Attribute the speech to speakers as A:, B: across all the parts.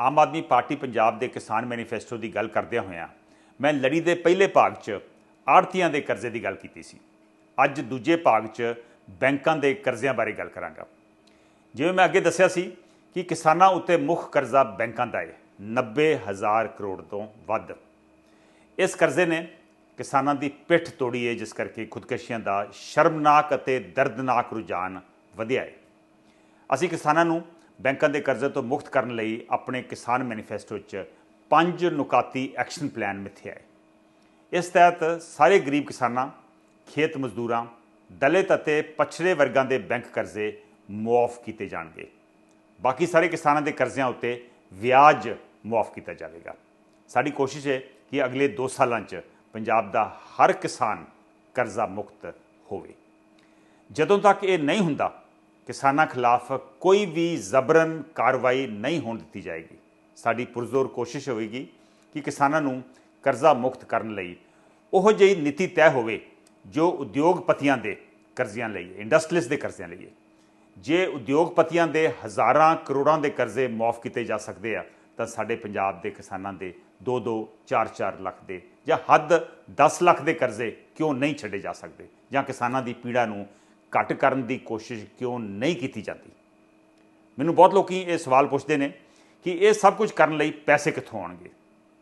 A: Aam Aadmi party Punjab ਦੇ ਕਿਸਾਨ manifesto ਦੀ ਗੱਲ ਕਰਦਿਆਂ ਹੋਇਆਂ ਮੈਂ ਲੜੀ ਦੇ ਪਹਿਲੇ ਭਾਗ 'ਚ ਆੜਤੀਆਂ ਦੇ ਕਰਜ਼ੇ ਦੀ ਗੱਲ ਕੀਤੀ ਸੀ। ਅੱਜ ਦੂਜੇ ਭਾਗ 'ਚ ਬੈਂਕਾਂ ਦੇ ਕਰਜ਼ਿਆਂ ਬਾਰੇ ਗੱਲ ਕਰਾਂਗਾ। ਜਿਵੇਂ ਮੈਂ ਅੱਗੇ ਦੱਸਿਆ ਸੀ ਕਿ ਕਿਸਾਨਾਂ ਉੱਤੇ ਮੁੱਖ ਕਰਜ਼ਾ ਬੈਂਕਾਂ ਦਾ ਹੈ 90000 ਕਰੋੜ ਤੋਂ ਵੱਧ। ਇਸ ਕਰਜ਼ੇ ਨੇ ਕਿਸਾਨਾਂ ਦੀ ਪਿੱਠ ਤੋੜੀ ਹੈ ਜਿਸ ਕਰਕੇ ਖੁਦਕਸ਼ੀਆਂ ਦਾ ਸ਼ਰਮਨਾਕ ਅਤੇ ਦਰਦਨਾਕ ਰੁਝਾਨ ਵਧਿਆ ਹੈ ਅਸੀਂ ਕਿਸਾਨਾਂ ਨੂੰ ਬੈਂਕਾਂ ਦੇ ਕਰਜ਼ੇ ਤੋਂ ਮੁਕਤ ਕਰਨ ਲਈ ਆਪਣੇ ਕਿਸਾਨ ਮੈਨੀਫੈਸਟੋ 'ਚ ਪੰਜ ਨੁਕਾਤੀ ਐਕਸ਼ਨ ਪਲਾਨ ਮਿੱਥਿਆ ਹੈ ਇਸ ਤਹਿਤ ਸਾਰੇ ਗਰੀਬ ਕਿਸਾਨਾਂ, ਖੇਤ ਮਜ਼ਦੂਰਾਂ, ਦਲਿਤ ਅਤੇ ਪਛੜੇ ਵਰਗਾਂ ਦੇ ਬੈਂਕ ਕਰਜ਼ੇ ਮੁਆਫ ਕੀਤੇ ਜਾਣਗੇ। ਬਾਕੀ ਸਾਰੇ ਕਿਸਾਨਾਂ ਦੇ ਕਰਜ਼ਿਆਂ ਉੱਤੇ ਵਿਆਜ ਮੁਆਫ ਕੀਤਾ ਜਾਵੇਗਾ। ਸਾਡੀ ਕੋਸ਼ਿਸ਼ ਹੈ ਕਿ ਅਗਲੇ 2 ਸਾਲਾਂ 'ਚ ਪੰਜਾਬ ਦਾ ਹਰ ਕਿਸਾਨ ਕਰਜ਼ਾ ਮੁਕਤ ਹੋਵੇ। ਜਦੋਂ ਤੱਕ ਇਹ ਨਹੀਂ ਹੁੰਦਾ ਕਿਸਾਨਾਂ ਖਿਲਾਫ ਕੋਈ ਵੀ ਜ਼ਬਰਨ ਕਾਰਵਾਈ ਨਹੀਂ ਹੋਣ ਦਿੱਤੀ ਜਾਏਗੀ। ਸਾਡੀ ਪੁਰਜ਼ੋਰ ਕੋਸ਼ਿਸ਼ ਹੋਵੇਗੀ ਕਿ ਕਿਸਾਨਾਂ ਨੂੰ ਕਰਜ਼ਾ ਮੁਕਤ ਕਰਨ ਲਈ ਉਹ ਜਿਹੀ ਨੀਤੀ ਤੈਅ ਹੋਵੇ ਜੋ ਉਦਯੋਗਪਤੀਆਂ ਦੇ ਕਰਜ਼ਿਆਂ ਲਈ, ਇੰਡਸਟਰੀਜ਼ ਦੇ ਕਰਜ਼ਿਆਂ ਲਈ ਜੇ ਉਦਯੋਗਪਤੀਆਂ ਦੇ ਹਜ਼ਾਰਾਂ ਕਰੋੜਾਂ ਦੇ ਕਰਜ਼ੇ ਮਾਫ ਕੀਤੇ ਜਾ ਸਕਦੇ ਆ, ਤਾਂ ਸਾਡੇ ਪੰਜਾਬ ਦੇ ਕਿਸਾਨਾਂ ਦੇ 2-2 4-4 ਲੱਖ ਦੇ ਜਾਂ ਹੱਦ 10 ਲੱਖ ਦੇ ਕਰਜ਼ੇ ਕਿਉਂ ਨਹੀਂ ਛੱਡੇ ਜਾ ਸਕਦੇ? ਜਾਂ ਕਿਸਾਨਾਂ ਦੀ ਪੀੜਾ ਨੂੰ ਘੱਟ ਕਰਨ ਦੀ ਕੋਸ਼ਿਸ਼ ਕਿਉਂ ਨਹੀਂ ਕੀਤੀ ਜਾਂਦੀ? ਮੈਨੂੰ ਬਹੁਤ ਲੋਕੀ ਇਹ ਸਵਾਲ ਪੁੱਛਦੇ ਨੇ ਕਿ ਇਹ ਸਭ ਕੁਝ ਕਰਨ ਲਈ ਪੈਸੇ ਕਿੱਥੋਂ ਆਉਣਗੇ?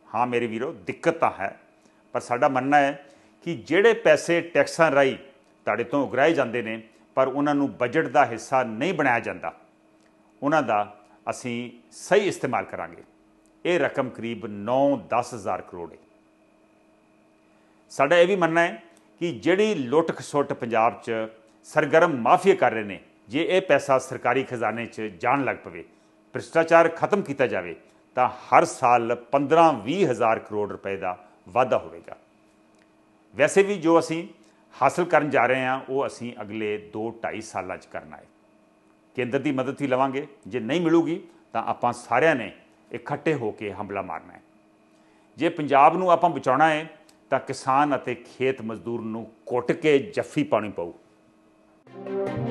A: ਹਾਂ ਮੇਰੇ ਵੀਰੋ, ਦਿੱਕਤ ਤਾਂ ਹੈ, ਪਰ ਸਾਡਾ ਮੰਨਣਾ ਹੈ ਕਿ ਜਿਹੜੇ ਪੈਸੇ ਟੈਕਸਾਂ ਰਾਹੀਂ ਤੁਹਾਡੇ ਤੋਂ ਉਗਰਾਏ ਜਾਂਦੇ ਨੇ, ਪਰ ਉਹਨਾਂ ਨੂੰ ਬਜਟ ਦਾ ਹਿੱਸਾ ਨਹੀਂ ਬਣਾਇਆ ਜਾਂਦਾ, ਉਹਨਾਂ ਦਾ ਅਸੀਂ ਸਹੀ ਇਸਤੇਮਾਲ ਕਰਾਂਗੇ। ਇਹ ਰਕਮ ਕਰੀਬ 9-10 ਹਜ਼ਾਰ ਕਰੋੜ ਹੈ। ਸਾਡਾ ਇਹ ਵੀ ਮੰਨਣਾ ਹੈ ਕਿ ਜਿਹੜੀ ਲੁੱਟ ਖਸੁੱਟ ਪੰਜਾਬ 'ਚ ਸਰਗਰਮ ਮਾਫੀਆ ਕਰ ਰਹੇ ਨੇ। ਜੇ ਇਹ ਪੈਸਾ ਸਰਕਾਰੀ ਖਜ਼ਾਨੇ 'ਚ ਜਾਣ ਲੱਗ ਪਵੇ, ਭ੍ਰਿਸ਼ਟਾਚਾਰ ਖਤਮ ਕੀਤਾ ਜਾਵੇ, ਤਾਂ ਹਰ ਸਾਲ 15-20 ਹਜ਼ਾਰ ਕਰੋੜ ਰੁਪਏ ਦਾ ਵਾਧਾ ਹੋਵੇਗਾ। ਵੈਸੇ ਵੀ ਜੋ ਅਸੀਂ ਹਾਸਲ ਕਰਨ ਜਾ ਰਹੇ ਹਾਂ, ਉਹ ਅਸੀਂ ਅਗਲੇ 2-2.5 ਸਾਲਾਂ 'ਚ ਕਰਨਾ ਹੈ ਕੇਂਦਰ ਦੀ ਮਦਦ ਹੀ ਲਵਾਂਗੇ। ਜੇ ਨਹੀਂ ਮਿਲੂਗੀ, ਤਾਂ ਆਪਾਂ ਸਾਰਿਆਂ ਨੇ ਇਕੱਠੇ ਹੋ ਕੇ ਹਮਲਾ ਮਾਰਨਾ ਹੈ। ਜੇ ਪੰਜਾਬ ਨੂੰ ਆਪਾਂ ਬਚਾਉਣਾ ਹੈ, ਤਾਂ ਕਿਸਾਨ ਅਤੇ ਖੇਤ ਮਜ਼ਦੂਰ ਨੂੰ ਕੁੱਟ ਕੇ ਜੱਫੀ ਪਾਣੀ ਪਊ। Thank you.